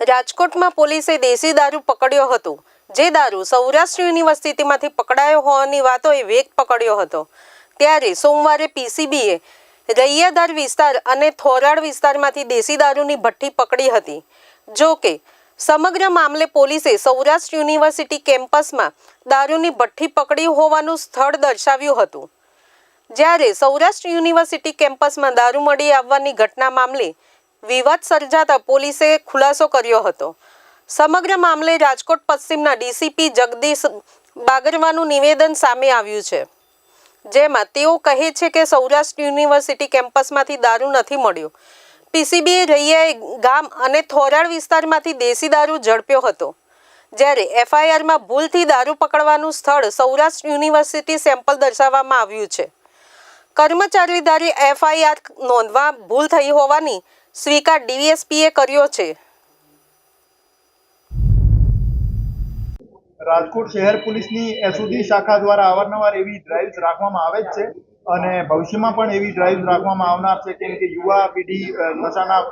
રાજકોટમાં પોલીસે દેશી દારૂ પકડ્યો હતો. જે દારૂ સૌરાષ્ટ્ર યુનિવર્સિટીમાંથી પકડાયો હોવાની વાતોએ વેગ પકડ્યો હતો. ત્યારે સોમવારે પીસીબીએ રૈયાદાર વિસ્તાર અને થોરાડ વિસ્તારમાંથી દેશી દારૂની ભઠ્ઠી પકડી હતી. જો કે, સમગ્ર મામલે પોલીસે સૌરાષ્ટ્ર યુનિવર્સિટી કેમ્પસમાં દારૂની ભઠ્ઠી પકડી હોવાનું સ્થળ દર્શાવ્યું હતું. જ્યારે સૌરાષ્ટ્ર યુનિવર્સિટી કેમ્પસમાં દારૂ મળી આવવાની ઘટના મામલે વિવાદ સર્જાતા પોલીસે ખુલાસો કર્યો હતો. સમગ્ર મામલે રાજકોટ પશ્ચિમના ડીસીપી જગદીશ બાગરવાનું નિવેદન સામે આવ્યું છે. જેમાં તેઓ કહે છે કે સૌરાષ્ટ્ર યુનિવર્સિટી કેમ્પસમાંથી દારૂ નથી મળ્યો. પીસીબીએ રૈયાએ ગામ અને થોરાડ વિસ્તારમાંથી દેશી દારૂ ઝડપ્યો હતો. જ્યારે એફઆઈઆરમાં ભૂલથી દારૂ પકડવાનું સ્થળ સૌરાષ્ટ્ર યુનિવર્સિટી સેમ્પલ દર્શાવવામાં આવ્યું છે. કર્મચારી ધારી એફઆઈઆર નોંધવા ભૂલ થઈ હોવાની સ્વીકાર ડીવીએસપીએ કર્યો છે. રાજકોટ શહેર પોલીસની એસઓજી શાખા દ્વારા અવારનવાર એવી ડ્રાઇવ્સ રાખવામાં આવે જ છે અને ભવિષ્યમાં પણ એવી ડ્રાઇવ્સ રાખવામાં આવનાર છે કેમ કે યુવા પેઢી નશાના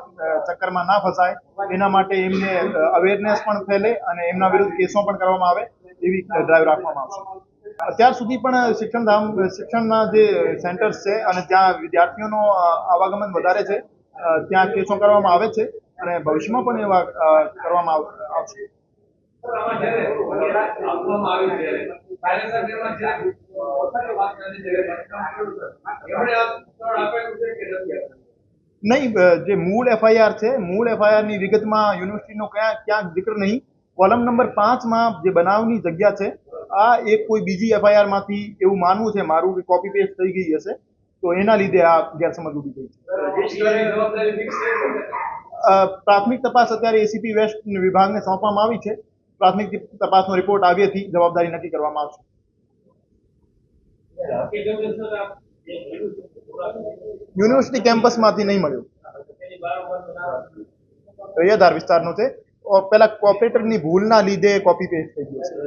ચક્કરમાં ના ફસાય. એના માટે એમને અવેરનેસ પણ ફેલે અને એમના વિરુદ્ધ કેસો પણ કરવામાં આવે એવી ડ્રાઇવ રાખવામાં આવશે. અત્યાર સુધી પણ શિક્ષણધામ, શિક્ષણના જે સેન્ટર્સ છે અને ત્યાં વિદ્યાર્થીઓનો આવાગમન વધારે છે ત્યાં કેસો કરવામાં આવે છે અને ભવિષ્યમાં પણ એવા કરવામાં આવ- આવશે. નહીં જે મૂળ એફઆઈઆર છે, મૂળ એફઆઈઆરની વિગતમાં યુનિવર્સિટીનો ક્યાં ક્યાંક જિક્ર નહીં. કોલમ નંબર પાંચમાં જે બનાવની જગ્યા છે, આ એક કોઈ બીજી એફઆઈઆરમાંથી એવું માનવું છે. મારું કે કોપી પેસ્ટ થઈ ગઈ હશે. તો એના લીધે આ ગેરસમજ ઊભી થઈ છે. પ્રાથમિક તપાસ અત્યારે એસીપી વેસ્ટ વિભાગને સોંપવામાં આવી છે. પ્રાથમિક તપાસનો રિપોર્ટ આવ્યેથી જવાબદારી નક્કી કરવામાં આવશે. યુનિવર્સિટી કેમ્પસમાંથી નહીં મળ્યું. રૈયાધાર વિસ્તારનો છે. પેલા કોપરેટરની ભૂલના લીધે કોપી પેસ્ટ થઈ ગયો છે.